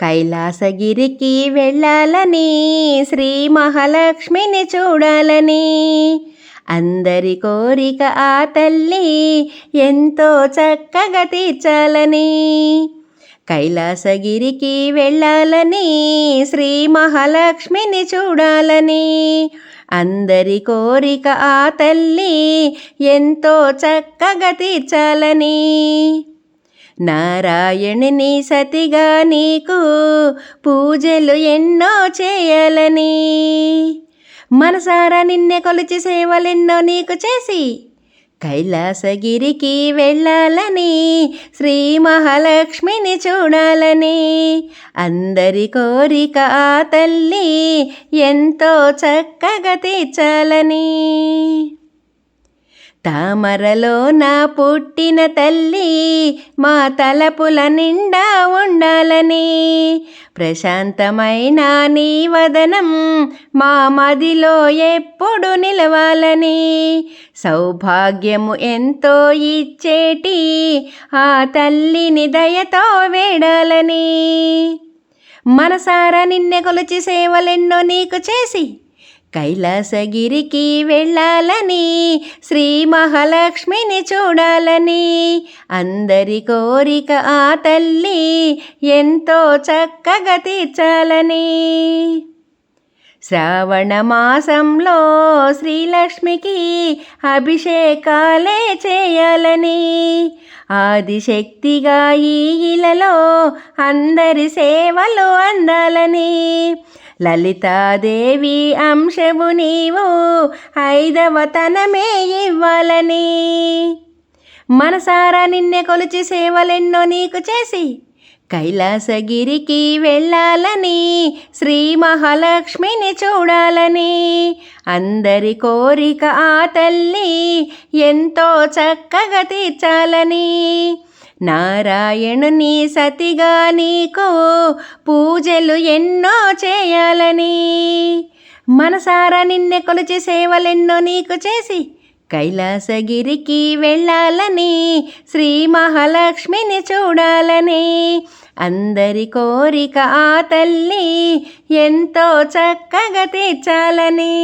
కైలాసగిరికి వెళ్ళాలని శ్రీ మహాలక్ష్మిని చూడాలని. అందరి కోరిక ఆ తల్లి ఎంతో చక్కగా తీర్చాలని. కైలాసగిరికి వెళ్ళాలని శ్రీ మహాలక్ష్మిని చూడాలని. అందరి కోరిక ఆ తల్లి ఎంతో చక్కగా తీర్చాలని. నారాయణుని సతిగా నీకు పూజలు ఎన్నో చేయాలని. మనసారా నిన్నే కొలిచి సేవలెన్నో నీకు చేసి కైలాసగిరికి వెళ్ళాలని శ్రీ మహాలక్ష్మిని చూడాలని. అందరి కోరిక ఆ తల్లి ఎంతో చక్కగా తీర్చాలని. తామరలో నా పుట్టిన తల్లి మా తలపుల నిండా ఉండాలని. ప్రశాంతమైన నీ వదనం మా మదిలో ఎప్పుడు నిలవాలని. సౌభాగ్యము ఎంతో ఇచ్చేటి ఆ తల్లిని దయతో వేడాలని. మనసారా నిన్నె కొలిచి సేవలెన్నో నీకు చేసి కైలాసగిరికి వెళ్ళాలని శ్రీ మహాలక్ష్మిని చూడాలని. అందరి కోరిక ఆ తల్లి ఎంతో చక్కగా తీర్చాలని. శ్రావణ మాసంలో శ్రీలక్ష్మికి అభిషేకాలే చేయాలని. ఆదిశక్తిగా ఈ ఇలలో అందరి సేవలు అందాలని. లలితాదేవి అంశము నీవు ఐదవతనమే ఇవ్వాలని. మనసారా నిన్నె కొలిచి సేవలెన్నో నీకు చేసి కైలాసగిరికి వెళ్ళాలని శ్రీ మహాలక్ష్మిని చూడాలని. అందరి కోరిక ఆ తల్లి ఎంతో చక్కగా తీర్చాలని. నారాయణుని సతిగా నీకు పూజలు ఎన్నో చేయాలని. మనసారా నిన్నె కొలిచి సేవలెన్నో నీకు చేసి కైలాసగిరికి వెళ్ళాలని శ్రీ మహాలక్ష్మిని చూడాలని. అందరి కోరిక ఆ తల్లి ఎంతో చక్కగా తీర్చాలని.